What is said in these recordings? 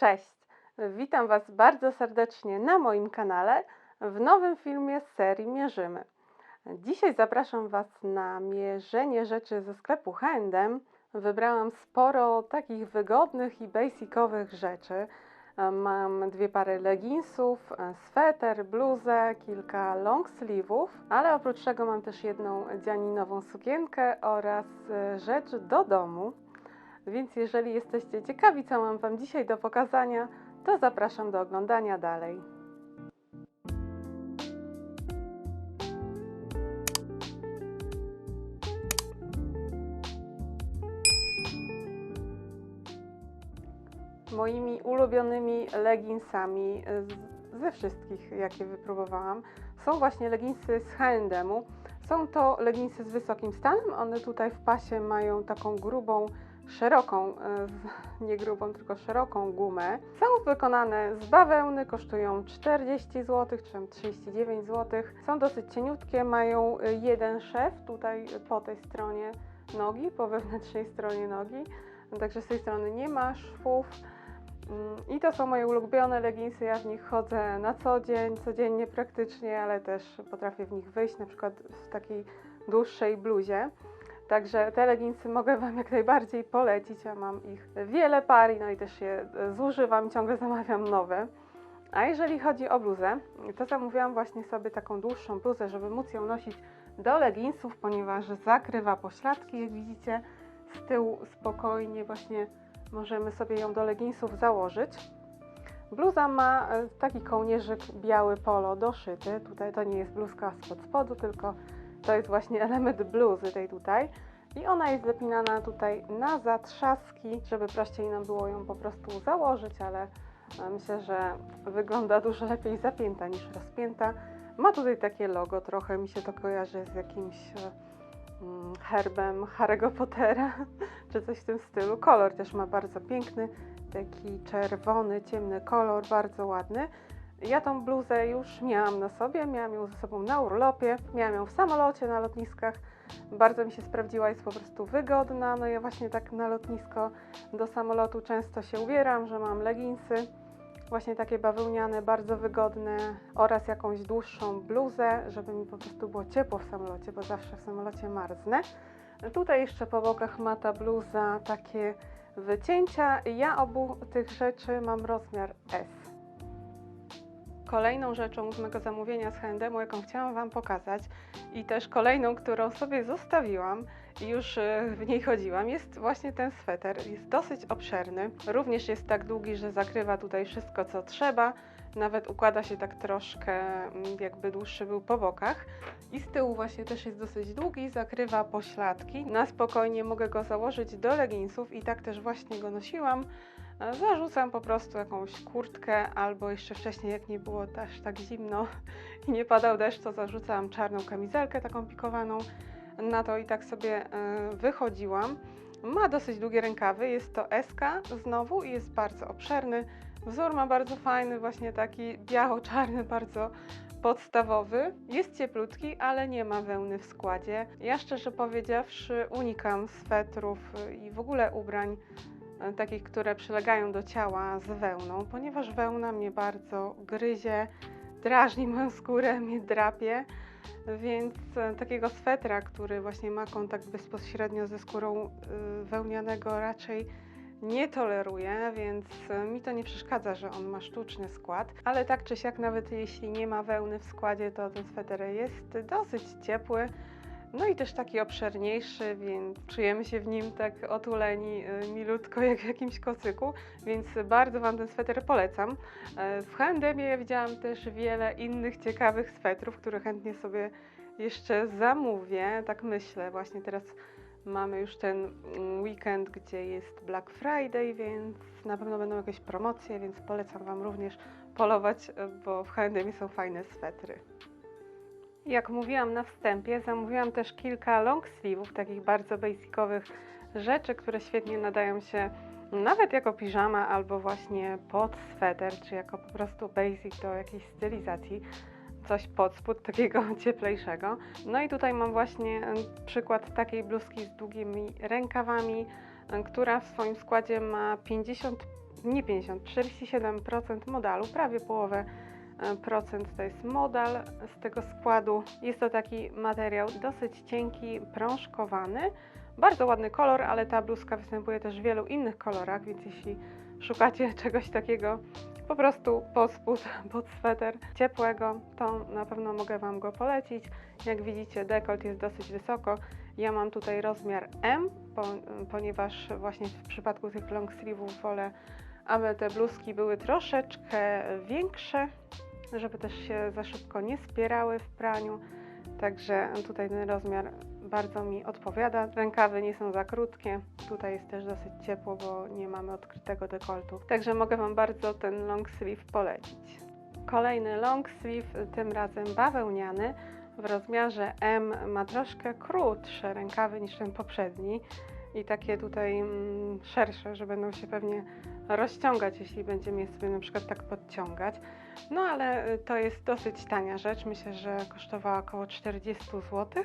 Cześć! Witam Was bardzo serdecznie na moim kanale w nowym filmie z serii Mierzymy. Dzisiaj zapraszam Was na mierzenie rzeczy ze sklepu H&M. Wybrałam sporo takich wygodnych i basicowych rzeczy. Mam dwie pary leginsów, sweter, bluzę, kilka long sleeve'ów, ale oprócz tego mam też jedną dzianinową sukienkę oraz rzecz do domu. Więc jeżeli jesteście ciekawi, co mam Wam dzisiaj do pokazania, to zapraszam do oglądania dalej. Moimi ulubionymi leginsami ze wszystkich, jakie wypróbowałam, są właśnie leginsy z H&M-u. Są to leginsy z wysokim stanem. One tutaj w pasie mają taką grubą, szeroką, e, nie grubą, tylko szeroką gumę. Są wykonane z bawełny, kosztują 40 zł, czy tam 39 zł. Są dosyć cieniutkie, mają e, jeden szef tutaj po tej stronie nogi, po wewnętrznej stronie nogi. Także z tej strony nie ma szwów. Mm, I to są moje ulubione leginsy. Ja w nich chodzę na co dzień, codziennie praktycznie, ale też potrafię w nich wyjść, na przykład w takiej dłuższej bluzie. Także te leginsy mogę Wam jak najbardziej polecić. Ja mam ich wiele par, no i też je e, zużywam, ciągle zamawiam nowe. A jeżeli chodzi o bluzę, to zamówiłam właśnie sobie taką dłuższą bluzę, żeby móc ją nosić do leginsów, ponieważ zakrywa pośladki, jak widzicie. Z tyłu spokojnie właśnie możemy sobie ją do leginsów założyć. Bluza ma e, taki kołnierzyk biały polo doszyty. Tutaj to nie jest bluzka spod spodu, tylko to jest właśnie element bluzy tej tutaj. I ona jest zapinana tutaj na zatrzaski, żeby prościej nam było ją po prostu założyć, ale e, myślę, że wygląda dużo lepiej zapięta niż rozpięta. Ma tutaj takie logo, trochę mi się to kojarzy z jakimś e, mm, herbem Harry'ego Pottera, czy coś w tym stylu. Kolor też ma bardzo piękny, taki czerwony, ciemny kolor, bardzo ładny. Ja tą bluzę już miałam na sobie, miałam ją ze sobą na urlopie, miałam ją w samolocie, na lotniskach. Bardzo mi się sprawdziła, jest po prostu wygodna. No ja właśnie tak na lotnisko do samolotu często się ubieram, że mam leginsy, właśnie takie bawełniane, bardzo wygodne oraz jakąś dłuższą bluzę, żeby mi po prostu było ciepło w samolocie, bo zawsze w samolocie marznę. Tutaj jeszcze po bokach ma ta bluza takie wycięcia. Ja obu tych rzeczy mam rozmiar S. Kolejną rzeczą z mego zamówienia z H&M, jaką chciałam Wam pokazać i też kolejną, którą sobie zostawiłam i już e, w niej chodziłam, jest właśnie ten sweter. Jest dosyć obszerny, również jest tak długi, że zakrywa tutaj wszystko, co trzeba. Nawet układa się tak troszkę, mm, jakby dłuższy był po bokach. I z tyłu właśnie też jest dosyć długi, zakrywa pośladki. Na spokojnie mogę go założyć do leginsów i tak też właśnie go nosiłam. Zarzucam po prostu jakąś kurtkę, albo jeszcze wcześniej, jak nie było też tak zimno i nie padał deszcz, to zarzucałam czarną kamizelkę taką pikowaną. Na to i tak sobie e, wychodziłam. Ma dosyć długie rękawy, jest to SK znowu i jest bardzo obszerny. Wzór ma bardzo fajny, właśnie taki biało-czarny, bardzo podstawowy. Jest cieplutki, ale nie ma wełny w składzie. Ja szczerze powiedziawszy unikam swetrów i w ogóle ubrań takich, które przylegają do ciała z wełną, ponieważ wełna mnie bardzo gryzie, drażni moją skórę, mnie drapie. Więc e, takiego swetra, który właśnie ma kontakt bezpośrednio ze skórą y, wełnianego raczej nie toleruję, więc e, mi to nie przeszkadza, że on ma sztuczny skład, ale tak czy siak, nawet jeśli nie ma wełny w składzie, to ten sweter jest dosyć ciepły. No i też taki obszerniejszy, więc czujemy się w nim tak otuleni e, milutko jak w jakimś kocyku, więc bardzo Wam ten sweter polecam. E, W H&M widziałam też wiele innych ciekawych swetrów, które chętnie sobie jeszcze zamówię, tak myślę. Właśnie teraz mamy już ten mm, weekend, gdzie jest Black Friday, więc na pewno będą jakieś promocje, więc polecam Wam również polować, bo w H&M są fajne swetry. Jak mówiłam na wstępie, zamówiłam też kilka long sleeve'ów, takich bardzo basicowych rzeczy, które świetnie nadają się nawet jako piżama albo właśnie pod sweter, czy jako po prostu basic do jakiejś stylizacji. Coś pod spód takiego cieplejszego. No i tutaj mam właśnie przykład takiej bluzki z długimi rękawami, która w swoim składzie ma 50 nie 50, 47% modalu, prawie połowę to jest modal z tego składu. Jest to taki materiał dosyć cienki, prążkowany, bardzo ładny kolor, ale ta bluzka występuje też w wielu innych kolorach, więc jeśli szukacie czegoś takiego po prostu pod spód, pod sweter ciepłego, to na pewno mogę Wam go polecić. Jak widzicie, dekolt jest dosyć wysoko. Ja mam tutaj rozmiar M, po, ponieważ właśnie w przypadku tych long sleeve'ów wolę, aby te bluzki były troszeczkę większe, żeby też się za szybko nie spierały w praniu. Także tutaj ten rozmiar bardzo mi odpowiada. Rękawy nie są za krótkie. Tutaj jest też dosyć ciepło, bo nie mamy odkrytego dekoltu. Także mogę Wam bardzo ten long sleeve polecić. Kolejny long sleeve, tym razem bawełniany. W rozmiarze M ma troszkę krótsze rękawy niż ten poprzedni i takie tutaj mm, szersze, że będą się pewnie rozciągać, jeśli będziemy je sobie na przykład tak podciągać. No ale y, to jest dosyć tania rzecz. Myślę, że kosztowała około 40 zł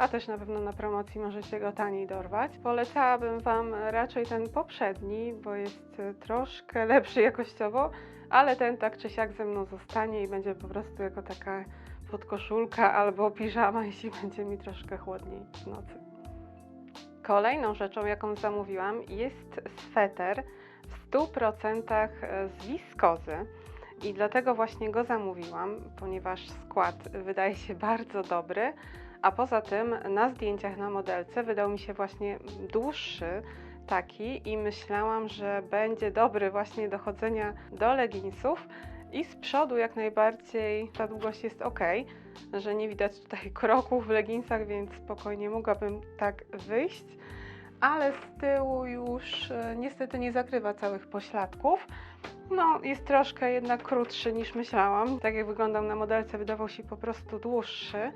a też na pewno na promocji możecie go taniej dorwać. Polecałabym Wam raczej ten poprzedni, bo jest e, troszkę lepszy jakościowo, ale ten tak czy siak ze mną zostanie i będzie po prostu jako taka podkoszulka albo piżama, jeśli będzie mi troszkę chłodniej w nocy. Kolejną rzeczą, jaką zamówiłam, jest sweter w 100% z wiskozy. I dlatego właśnie go zamówiłam, ponieważ skład wydaje się bardzo dobry, a poza tym na zdjęciach na modelce wydał mi się właśnie dłuższy taki i myślałam, że będzie dobry właśnie do chodzenia do leginsów i z przodu jak najbardziej ta długość jest ok, że nie widać tutaj kroków w leginsach, więc spokojnie mogłabym tak wyjść, ale z tyłu już e, niestety nie zakrywa całych pośladków. No, jest troszkę jednak krótszy niż myślałam. Tak jak wyglądał na modelce, wydawał się po prostu dłuższy.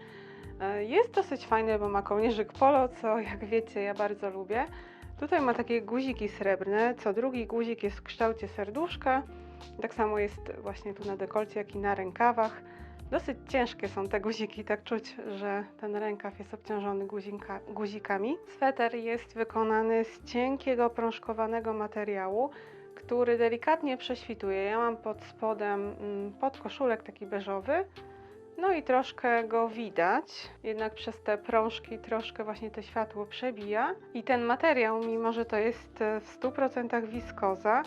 E, jest dosyć fajny, bo ma kołnierzyk polo, co jak wiecie ja bardzo lubię. Tutaj ma takie guziki srebrne, co drugi guzik jest w kształcie serduszka. Tak samo jest właśnie tu na dekolcie, jak i na rękawach. Dosyć ciężkie są te guziki, tak czuć, że ten rękaw jest obciążony guzika, guzikami. Sweter jest wykonany z cienkiego, prążkowanego materiału, który delikatnie prześwituje. Ja mam pod spodem mm, podkoszulek taki beżowy, no i troszkę go widać, jednak przez te prążki troszkę właśnie to światło przebija. I ten materiał, mimo że to jest w 100% wiskoza,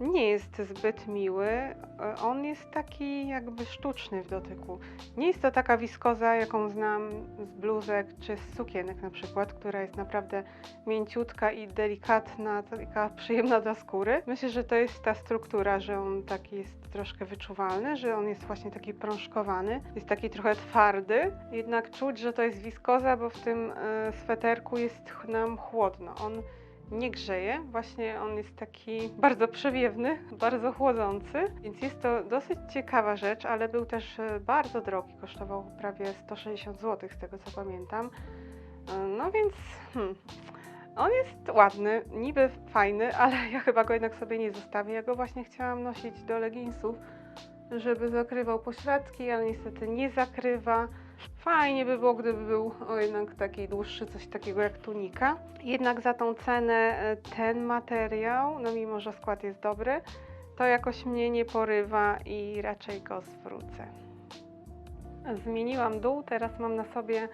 nie jest zbyt miły. E, on jest taki jakby sztuczny w dotyku. Nie jest to taka wiskoza, jaką znam z bluzek czy z sukienek na przykład, która jest naprawdę mięciutka i delikatna, taka przyjemna dla skóry. Myślę, że to jest ta struktura, że on taki jest troszkę wyczuwalny, że on jest właśnie taki prążkowany, jest taki trochę twardy, jednak czuć, że to jest wiskoza, bo w tym e, sweterku jest nam chłodno. On nie grzeje. Właśnie on jest taki bardzo przewiewny, bardzo chłodzący, więc jest to dosyć ciekawa rzecz, ale był też e, bardzo drogi, kosztował prawie 160 zł z tego co pamiętam. E, no więc hmm, on jest ładny, niby fajny, ale ja chyba go jednak sobie nie zostawię. Ja go właśnie chciałam nosić do leginsów, żeby zakrywał pośladki, ale niestety nie zakrywa. Fajnie by było, gdyby był o, jednak taki dłuższy, coś takiego jak tunika. Jednak za tą cenę e, ten materiał, no mimo że skład jest dobry, to jakoś mnie nie porywa i raczej go zwrócę. Zmieniłam dół, teraz mam na sobie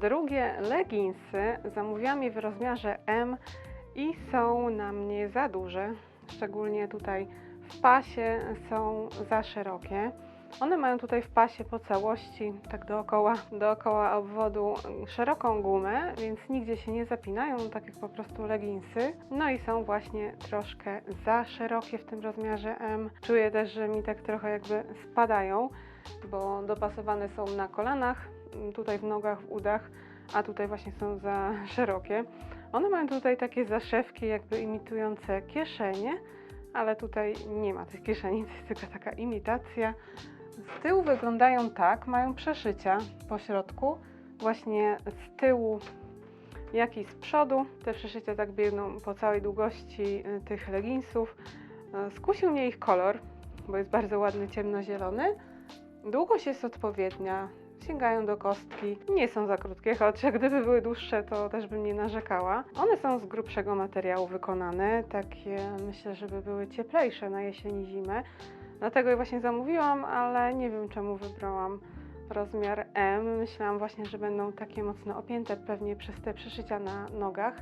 drugie leginsy. Zamówiłam je w rozmiarze M i są na mnie za duże, szczególnie tutaj w pasie są za szerokie. One mają tutaj w pasie po całości, tak dookoła, dookoła obwodu szeroką gumę, więc nigdzie się nie zapinają, tak jak po prostu leginsy. No i są właśnie troszkę za szerokie w tym rozmiarze M. Czuję też, że mi tak trochę jakby spadają, bo dopasowane są na kolanach, tutaj w nogach, w udach, a tutaj właśnie są za szerokie. One mają tutaj takie zaszewki jakby imitujące kieszenie, ale tutaj nie ma tych kieszeni, to jest tylko taka imitacja. Z tyłu wyglądają tak, mają przeszycia po środku, właśnie z tyłu jak i z przodu. Te przeszycia tak biegną po całej długości y, tych leginsów. Y, skusił mnie ich kolor, bo jest bardzo ładny ciemnozielony. Długość jest odpowiednia, sięgają do kostki. Nie są za krótkie, choć gdyby były dłuższe, to też bym nie narzekała. One są z grubszego materiału wykonane, takie myślę, żeby były cieplejsze na jesień i zimę. Dlatego je właśnie zamówiłam, ale nie wiem czemu wybrałam rozmiar M. Myślałam właśnie, że będą takie mocno opięte pewnie przez te przeszycia na nogach.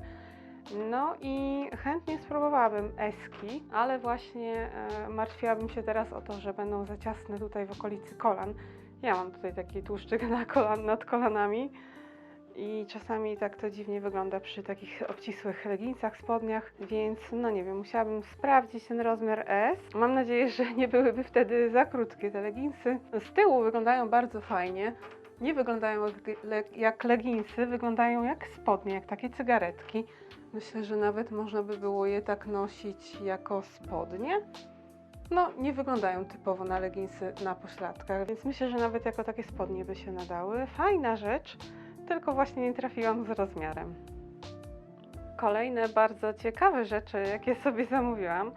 No i chętnie spróbowałabym eski, ale właśnie e, martwiłabym się teraz o to, że będą za ciasne tutaj w okolicy kolan. Ja mam tutaj taki tłuszczyk na kolan, nad kolanami i czasami tak to dziwnie wygląda przy takich obcisłych leginsach, spodniach, więc no nie wiem, musiałabym sprawdzić ten rozmiar S. Mam nadzieję, że nie byłyby wtedy za krótkie te leginsy. Z tyłu wyglądają bardzo fajnie. Nie wyglądają jak leginsy, wyglądają jak spodnie, jak takie cygaretki. Myślę, że nawet można by było je tak nosić jako spodnie. No, nie wyglądają typowo na leginsy na pośladkach, więc myślę, że nawet jako takie spodnie by się nadały. Fajna rzecz, tylko właśnie nie trafiłam z rozmiarem. Kolejne bardzo ciekawe rzeczy, jakie sobie zamówiłam,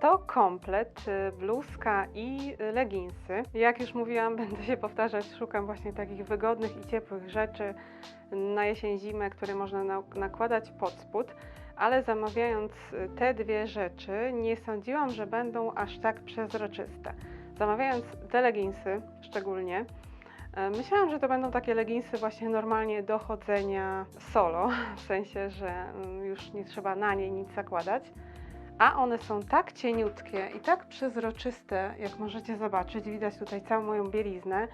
to komplet, y, bluzka i leginsy. Jak już mówiłam, będę się powtarzać, szukam właśnie takich wygodnych i ciepłych rzeczy na jesień, zimę, które można na- nakładać pod spód, ale zamawiając y, te dwie rzeczy, nie sądziłam, że będą aż tak przezroczyste. Zamawiając te leginsy szczególnie, myślałam, że to będą takie leginsy właśnie normalnie do chodzenia solo, w sensie, że mm, już nie trzeba na nie nic zakładać. A one są tak cieniutkie i tak przezroczyste, jak możecie zobaczyć. Widać tutaj całą moją bieliznę.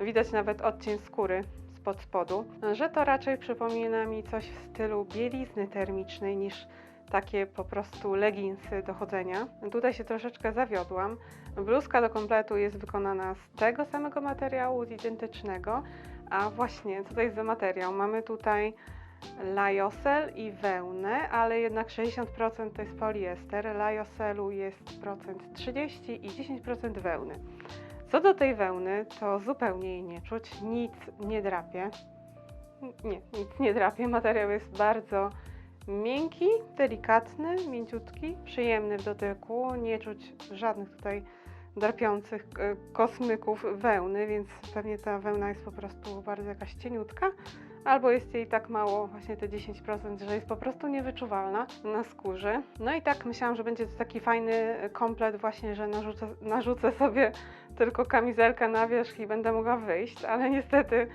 Widać nawet odcień skóry spod spodu, że to raczej przypomina mi coś w stylu bielizny termicznej niż takie po prostu leginsy do chodzenia. Tutaj się troszeczkę zawiodłam. Bluzka do kompletu jest wykonana z tego samego materiału, z identycznego. A właśnie, co to jest za materiał? Mamy tutaj lajosel i wełnę, ale jednak 60% to jest poliester. Lajoselu jest procent 30 i 10% wełny. Co do tej wełny, to zupełnie jej nie czuć, nic nie drapie. Nie, nic nie drapie. Materiał jest bardzo miękki, delikatny, mięciutki, przyjemny w dotyku. Nie czuć żadnych tutaj drapiących e, kosmyków wełny, więc pewnie ta wełna jest po prostu bardzo jakaś cieniutka. Albo jest jej tak mało, właśnie te 10%, że jest po prostu niewyczuwalna na skórze. No i tak myślałam, że będzie to taki fajny komplet właśnie, że narzucę, narzucę sobie tylko kamizelkę na wierzch i będę mogła wyjść, ale niestety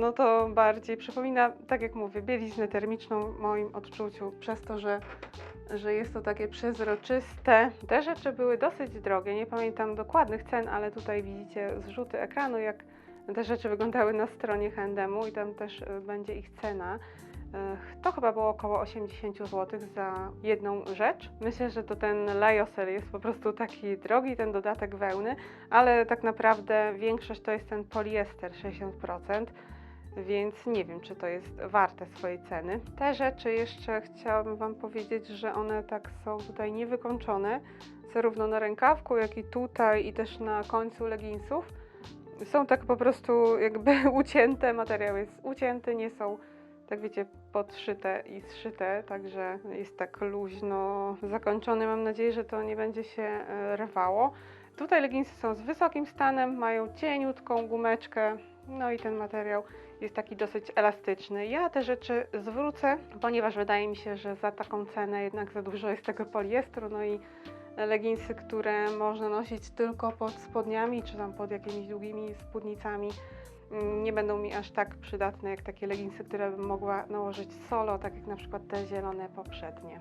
no to bardziej przypomina, tak jak mówię, bieliznę termiczną w moim odczuciu, przez to, że, że jest to takie przezroczyste. Te rzeczy były dosyć drogie, nie pamiętam dokładnych cen, ale tutaj widzicie zrzuty ekranu, jak te rzeczy wyglądały na stronie H&M-u i tam też y, będzie ich cena. To chyba było około 80 zł za jedną rzecz. Myślę, że to ten Lyocell jest po prostu taki drogi, ten dodatek wełny, ale tak naprawdę większość to jest ten poliester 60%, więc nie wiem, czy to jest warte swojej ceny. Te rzeczy jeszcze chciałabym Wam powiedzieć, że one tak są tutaj niewykończone, zarówno na rękawku, jak i tutaj i też na końcu leginsów są tak po prostu jakby ucięte, materiał jest ucięty, nie są tak wiecie, podszyte i zszyte, także jest tak luźno zakończony. Mam nadzieję, że to nie będzie się e, rwało. Tutaj leginsy są z wysokim stanem, mają cieniutką gumeczkę, no i ten materiał jest taki dosyć elastyczny. Ja te rzeczy zwrócę, ponieważ wydaje mi się, że za taką cenę jednak za dużo jest tego poliestru, no i leginsy, które można nosić tylko pod spodniami, czy tam pod jakimiś długimi spódnicami, nie będą mi aż tak przydatne jak takie leginsy, które bym mogła nałożyć solo, tak jak na przykład te zielone poprzednie.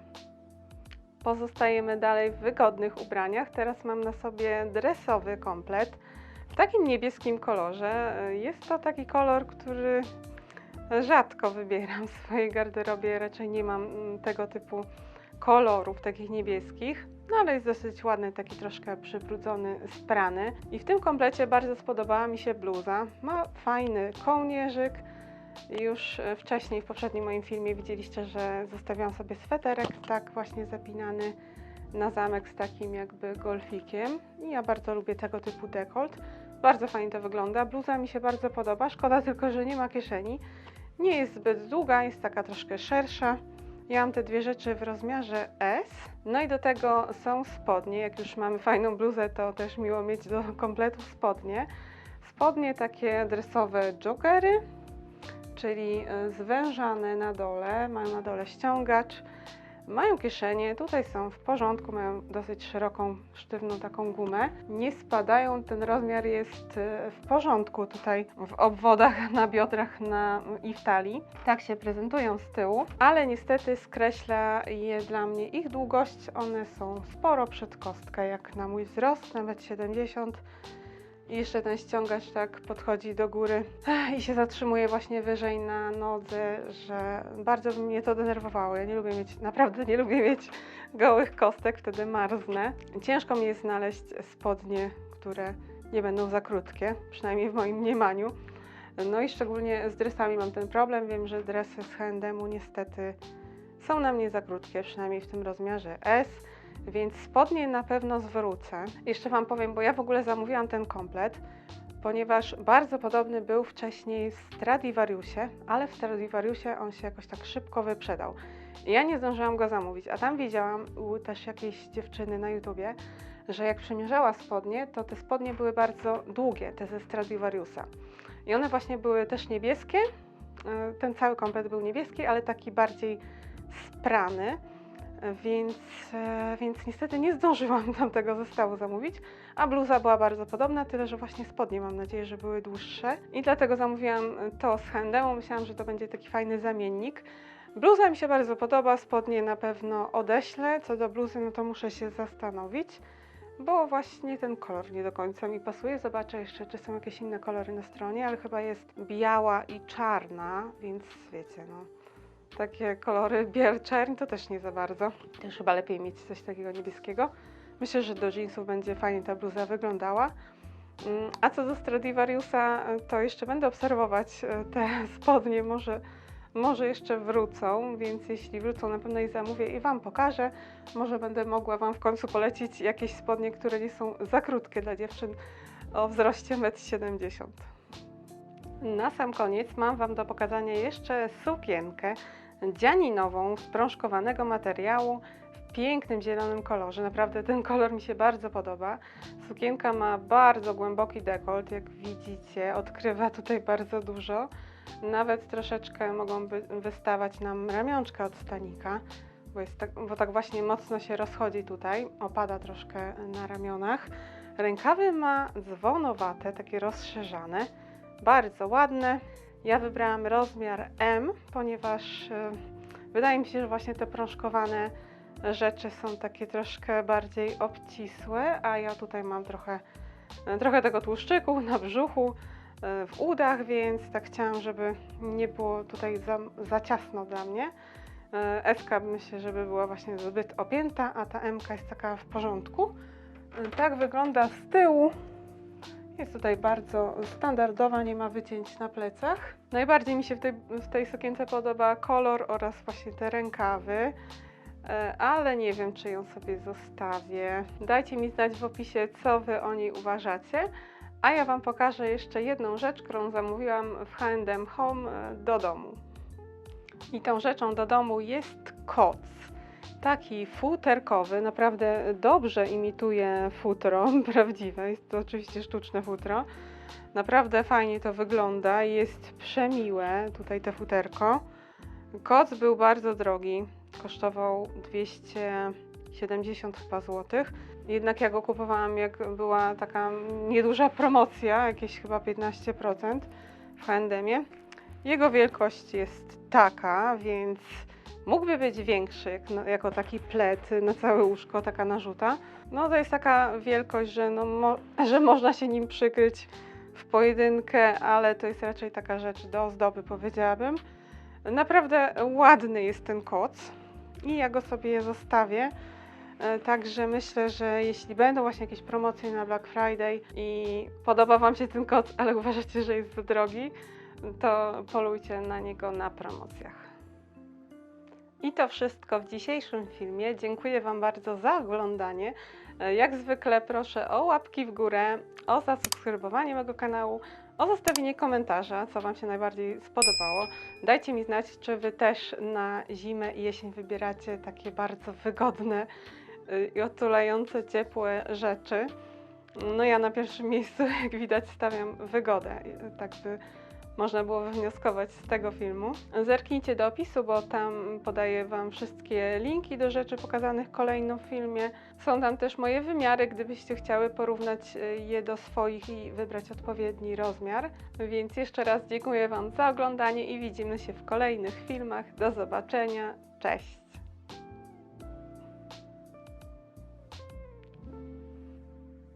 Pozostajemy dalej w wygodnych ubraniach. Teraz mam na sobie dresowy komplet w takim niebieskim kolorze. Jest to taki kolor, który rzadko wybieram w swojej garderobie. Raczej nie mam tego typu kolorów takich niebieskich. No ale jest dosyć ładny, taki troszkę przybrudzony, sprany. I w tym komplecie bardzo spodobała mi się bluza. Ma fajny kołnierzyk. Już e, wcześniej w poprzednim moim filmie widzieliście, że zostawiłam sobie sweterek tak właśnie zapinany na zamek z takim jakby golfikiem. I ja bardzo lubię tego typu dekolt. Bardzo fajnie to wygląda. Bluza mi się bardzo podoba. Szkoda tylko, że nie ma kieszeni. Nie jest zbyt długa, jest taka troszkę szersza. Ja mam te dwie rzeczy w rozmiarze S. No i do tego są spodnie. Jak już mamy fajną bluzę, to też miło mieć do kompletu spodnie. spodnie takie dresowe joggery, czyli e, zwężane na dole, mają na dole ściągacz, mają kieszenie, tutaj są w porządku, mają dosyć szeroką, sztywną taką gumę. Nie spadają, ten rozmiar jest e, w porządku tutaj w obwodach, na biodrach na, i w talii. Tak się prezentują z tyłu, ale niestety skreśla je dla mnie ich długość. One są sporo przed kostkę, jak na mój wzrost, nawet 70 i jeszcze ten ściągacz tak podchodzi do góry i się zatrzymuje właśnie wyżej na nodze, że bardzo mnie to denerwowało. Ja nie lubię mieć, naprawdę nie lubię mieć gołych kostek, wtedy marznę. Ciężko mi jest znaleźć spodnie, które nie będą za krótkie, przynajmniej w moim mniemaniu. No i szczególnie z dresami mam ten problem. Wiem, że dresy z H&M-u niestety są na mnie za krótkie, przynajmniej w tym rozmiarze S więc spodnie na pewno zwrócę. Jeszcze Wam powiem, bo ja w ogóle zamówiłam ten komplet, ponieważ bardzo podobny był wcześniej w Stradivariusie, ale w Stradivariusie on się jakoś tak szybko wyprzedał. Ja nie zdążyłam go zamówić, a tam widziałam u też jakiejś dziewczyny na YouTubie, że jak przymierzała spodnie, to te spodnie były bardzo długie, te ze Stradivariusa. I one właśnie były też niebieskie, e, ten cały komplet był niebieski, ale taki bardziej sprany więc, e, więc niestety nie zdążyłam tamtego zestawu zamówić, a bluza była bardzo podobna, tyle że właśnie spodnie mam nadzieję, że były dłuższe i dlatego zamówiłam to z H&M, myślałam, że to będzie taki fajny zamiennik. Bluza mi się bardzo podoba, spodnie na pewno odeślę, co do bluzy no to muszę się zastanowić, bo właśnie ten kolor nie do końca mi pasuje. Zobaczę jeszcze, czy są jakieś inne kolory na stronie, ale chyba jest biała i czarna, więc wiecie, no takie kolory biel-czerń to też nie za bardzo. Też chyba lepiej mieć coś takiego niebieskiego. Myślę, że do jeansów będzie fajnie ta bluza wyglądała. Mm, A co do Stradivariusa, to jeszcze będę obserwować e, te spodnie, może, może jeszcze wrócą, więc jeśli wrócą, na pewno je zamówię i Wam pokażę. Może będę mogła Wam w końcu polecić jakieś spodnie, które nie są za krótkie dla dziewczyn o wzroście 1,70 m. Na sam koniec mam Wam do pokazania jeszcze sukienkę dzianinową z brążkowanego materiału w pięknym zielonym kolorze. Naprawdę ten kolor mi się bardzo podoba. Sukienka ma bardzo głęboki dekolt, jak widzicie, odkrywa tutaj bardzo dużo. Nawet troszeczkę mogą wystawać nam ramionczka od stanika, bo, jest tak, bo tak właśnie mocno się rozchodzi tutaj, opada troszkę na ramionach. Rękawy ma dzwonowate, takie rozszerzane, bardzo ładne. Ja wybrałam rozmiar M, ponieważ e, wydaje mi się, że właśnie te prążkowane rzeczy są takie troszkę bardziej obcisłe, a ja tutaj mam trochę, e, trochę tego tłuszczyku na brzuchu, e, w udach, więc tak chciałam, żeby nie było tutaj za, za ciasno dla mnie. E, S myślę, żeby była właśnie zbyt opięta, a ta M jest taka w porządku. Tak wygląda z tyłu. Jest tutaj bardzo standardowa, nie ma wycięć na plecach. Najbardziej mi się w tej, w tej sukience podoba kolor oraz właśnie te rękawy, e, ale nie wiem, czy ją sobie zostawię. Dajcie mi znać w opisie, co Wy o niej uważacie. A ja Wam pokażę jeszcze jedną rzecz, którą zamówiłam w H&M Home e, do domu. I tą rzeczą do domu jest koc. Taki futerkowy, naprawdę dobrze imituje futro prawdziwe. Jest to oczywiście sztuczne futro. Naprawdę fajnie to wygląda, jest przemiłe tutaj to futerko. Koc był bardzo drogi, kosztował 270 chyba złotych. Jednak ja go kupowałam jak była taka nieduża promocja, jakieś chyba 15% w H&Mie. Jego wielkość jest taka, więc mógłby być większy, jak, no, jako taki plet na całe łóżko, taka narzuta. No to jest taka wielkość, że, no, mo, że można się nim przykryć w pojedynkę, ale to jest raczej taka rzecz do ozdoby, powiedziałabym. Naprawdę ładny jest ten koc i ja go sobie zostawię. E, Także myślę, że jeśli będą właśnie jakieś promocje na Black Friday i podoba Wam się ten koc, ale uważacie, że jest za drogi, to polujcie na niego na promocjach. I to wszystko w dzisiejszym filmie. Dziękuję Wam bardzo za oglądanie. E, Jak zwykle proszę o łapki w górę, o zasubskrybowanie mojego kanału, o zostawienie komentarza, co Wam się najbardziej spodobało. Dajcie mi znać, czy Wy też na zimę i jesień wybieracie takie bardzo wygodne y, i otulające, ciepłe rzeczy. No ja na pierwszym miejscu, jak widać, stawiam wygodę. Tak by można było wywnioskować z tego filmu. Zerknijcie do opisu, bo tam podaję Wam wszystkie linki do rzeczy pokazanych kolejno w filmie. Są tam też moje wymiary, gdybyście chciały porównać y, je do swoich i wybrać odpowiedni rozmiar. Więc jeszcze raz dziękuję Wam za oglądanie i widzimy się w kolejnych filmach. Do zobaczenia. Cześć!